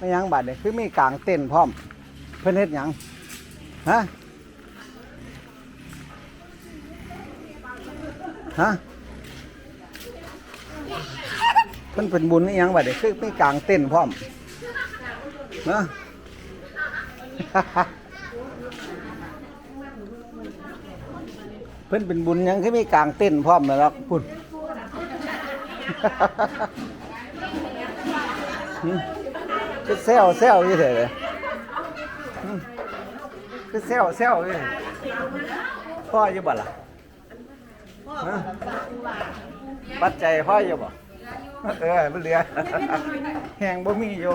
ไม่ยังบาดเนี่ยคือมีกลางเต้นพร้อม เพิ่อนเฮ็ดหยังฮะฮะเพิ่นเป็นบุญนี่ยังบาดเนี่ยคือมีกลางเต้นพร้อมนะเพิ่อนเป็นบุญยังคือมีกลางเต้นพร้อมนะครับพุ่น คือเซลเซลอยู่เถอะเลยอืมคือเซลเซลอยู่เถอะพ่ออยู่บ่ล่ะฮะปัจจัยพ่ออยู่บ่เออมันเหลือแหงบ่มีอยู่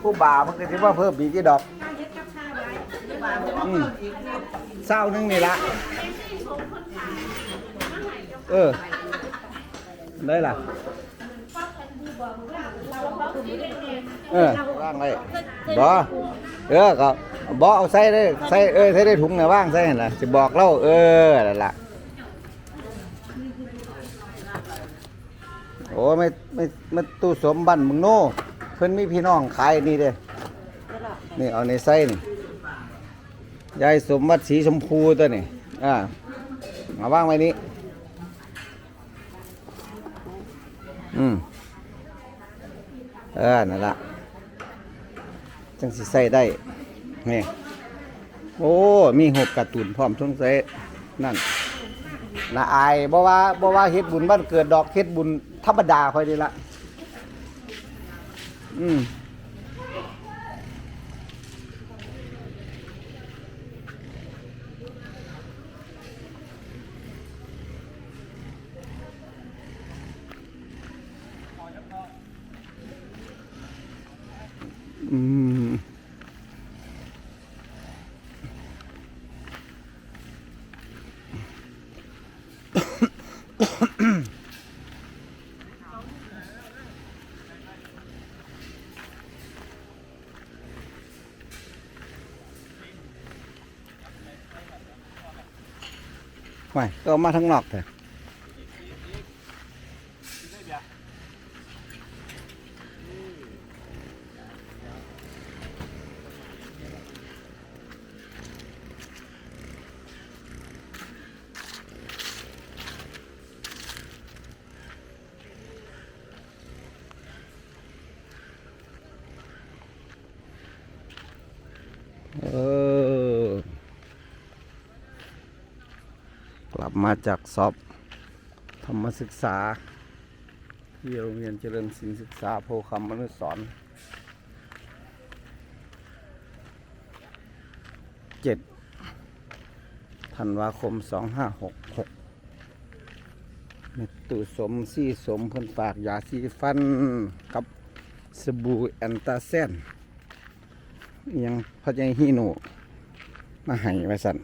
ผู้บ่ามันก็สิว่าเพิ่มอีกกี่ดอกอืมเศร้าหนึงนี่ละเออได้ล่ะ เออว่างไว้บ่เออก็บ่เอาใส่ได้ใส่เออใส่ได้ถุงน่ะว่างใส่หั่นน่ะสิบอกเราเออนั่นล่ะโอ้ไม่ไม่ไม่ตู้สมบันมึงโน่เพิ่นมีพี่น้องขายนี่เด้นี่เอาในใส่นี่ยายสมบัติสีชมพูตัวนี่อ่ามาว่างไว้นี้อืม เออนั่นละจังสิใส่ได้นี่โอ้ มีหกการ์ตูนพร้อมสงเซนั่นน่าอายบ่ว่าบ่ว่าเฮ็ดบุญบ้านเกิดดอกเฮ็ดบุญธรรมดาค่อยดีละอืม อืมไม่ก็เอามาทั้งนอก เออกลับมาจากสอบธรรมศึกษาที่โรงเรียนเจริญศิลศึกษาโพคำมนุสรณ์เจ็ดธันวาคมสองห้าหกหกเมตุสมซี่สมเพิ่นฝากยาสีฟันกับสบู่แอนตาเซน ยังพอใจฮีโนมาให้ไว้สั่น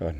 ก่อน